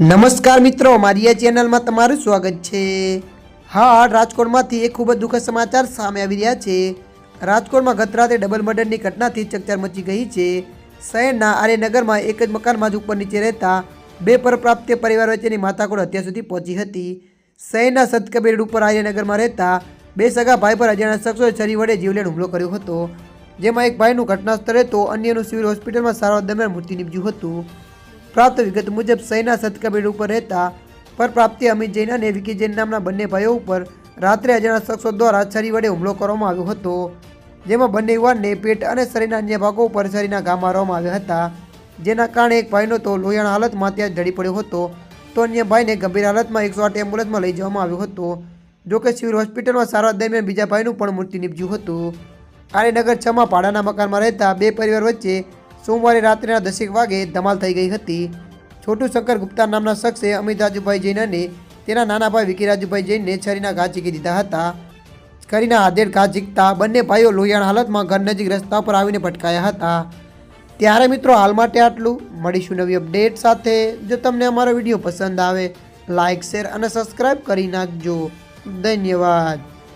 નમસ્કાર મિત્રો, મારી આ ચેનલમાં તમારું સ્વાગત છે. હા, રાજકોટમાંથી એક ખૂબ જ દુઃખદ સમાચાર સામે આવી રહ્યા છે. રાજકોટમાં ગત રાતે ડબલ મર્ડરની ઘટનાથી ચકચાર મચી ગઈ છે. શહેરના આર્યનગરમાં એક જ મકાનમાં જ ઉપર નીચે રહેતા બે પરપ્રાપ્ત પરિવાર વચ્ચેની માથાકૂટ અત્યાર સુધી પહોંચી હતી. શહેરના સદકબીર ઉપર આર્યનગરમાં રહેતા બે સગા ભાઈ પર અજાણ્યા શખ્સોએ છરી વડે જીવલેણ હુમલો કર્યો હતો. જેમાં એક ભાઈનું ઘટના સ્થળે તો અન્યનું સિવિલ હોસ્પિટલમાં સારવાર દરમિયાન મૃત્યુ નીપજ્યું હતું. પ્રાપ્ત વિગત મુજબ સૈના સદકબીર ઉપર રહેતા પરપ્રાપ્તિ અમિત જૈન અને વિકી જૈન નામના બંને ભાઈઓ ઉપર રાત્રે અજાણ્યા શખ્સો દ્વારા છરી વડે હુમલો કરવામાં આવ્યો હતો, જેમાં બંને યુવાનને પેટ અને શરીરના અન્ય ભાગો ઉપર છરીના ઘા મારવામાં આવ્યા હતા. જેના કારણે એક ભાઈનો તો લોહિયાણ હાલતમાં ત્યાં ઢળી પડ્યો હતો, તો અન્ય ભાઈને ગંભીર હાલતમાં એકસો આઠ એમ્બ્યુલન્સમાં લઈ જવામાં આવ્યો હતો જોકે સિવિલ હોસ્પિટલમાં સારવાર દરમિયાન બીજા ભાઈનું પણ મૃત્યુ નીપજ્યું હતું. આર્યનગર છમાં પાડાના મકાનમાં રહેતા બે પરિવાર વચ્ચે સોમવારે રાત્રિના દસેક વાગે ધમાલ થઈ ગઈ હતી. છોટુ શંકર ગુપ્તા નામના શખ્સે અમિત રાજુભાઈ જૈન અને તેના નાના ભાઈ વિકી રાજુભાઈ જૈનને છરીના ઘા ઝીકી દીધા હતા. છરીના આધેડ ઘા ઝીકતા બંને ભાઈઓ લોહિયાણ હાલતમાં ઘર નજીક રસ્તા પર આવીને ભટકાયા હતા. ત્યારે મિત્રો હાલ માટે આટલું. મળીશું નવી અપડેટ સાથે. જો તમને અમારો વીડિયો પસંદ આવે લાઇક શેર અને સબસ્ક્રાઈબ કરી નાખજો. ધન્યવાદ.